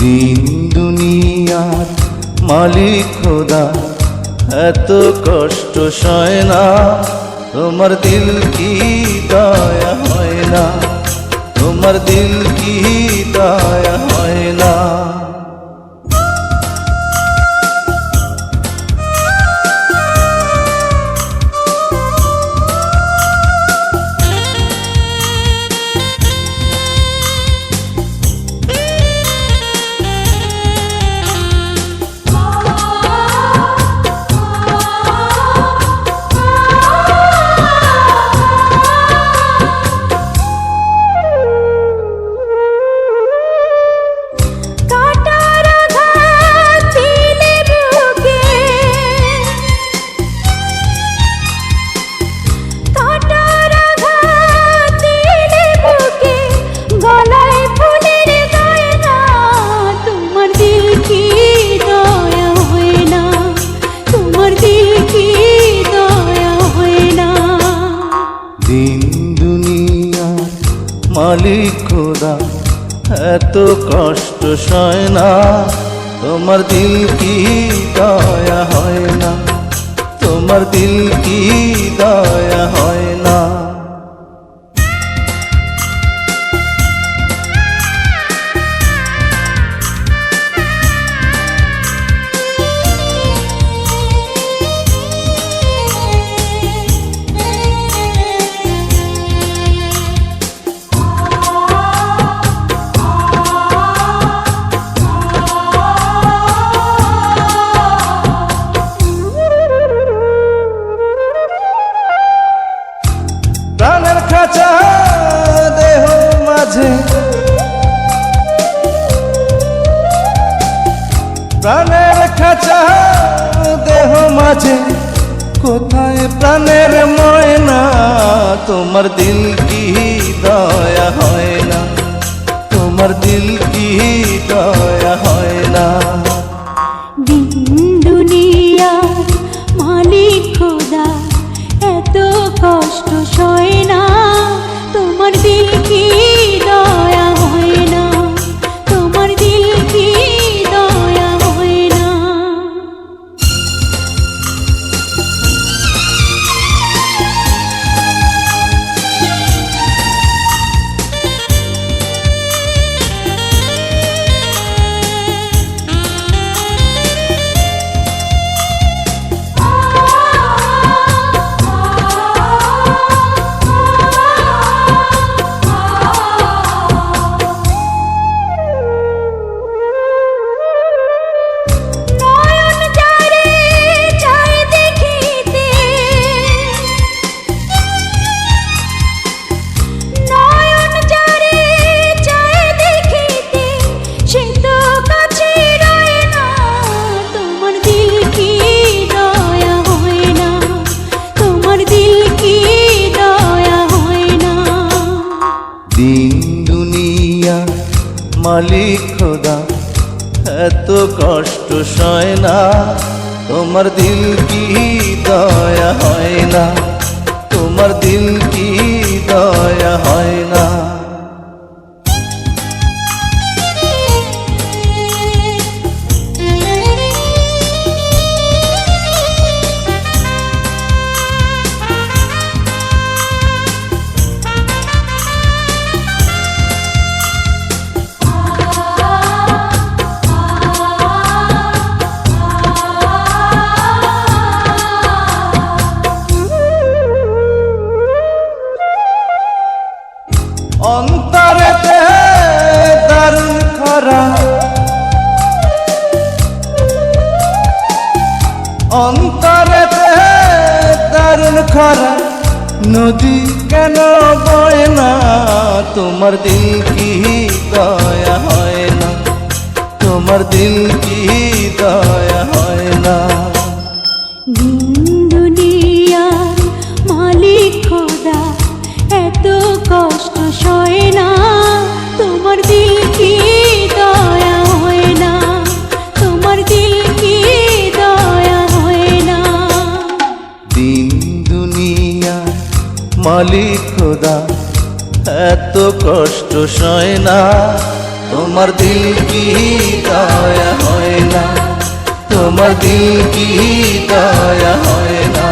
দিন দুনিয়ার মালিক খোদা, এত কষ্ট সয় না, তোমার দিল কি দয়া হয় না, তোমার দিল কি দয়া হয় না। দিন দুনিয়া মালিক খোদা, এত কষ্ট সয় না, তোমার দিল কি দয়া হয় না? তোমার দিল কি খাঁচা দেহ মাঝে। প্রাণের খাঁচা দেহ মাঝে। কোথায় প্রাণের ময়না? তোমার দিল কি দয়া হয় না? তোমার দিল কি দয়া দিন দুনিয়া মালিক খোদা এত কষ্ট সয় না তোমার দিল কি দয়া হয় না। অন্তরেতে দারুণ খরা। অন্তরেতে দারুণ খরা। নদী কেন বয় না? তোমার দিল কি দয়া হয় না? তোমার দিল কি দয়া হয় মালিক খোদা, এত কষ্ট সয় না। তোমার দিল কি দয়া হয় না? তোমার দিল কি দয়া হয় না?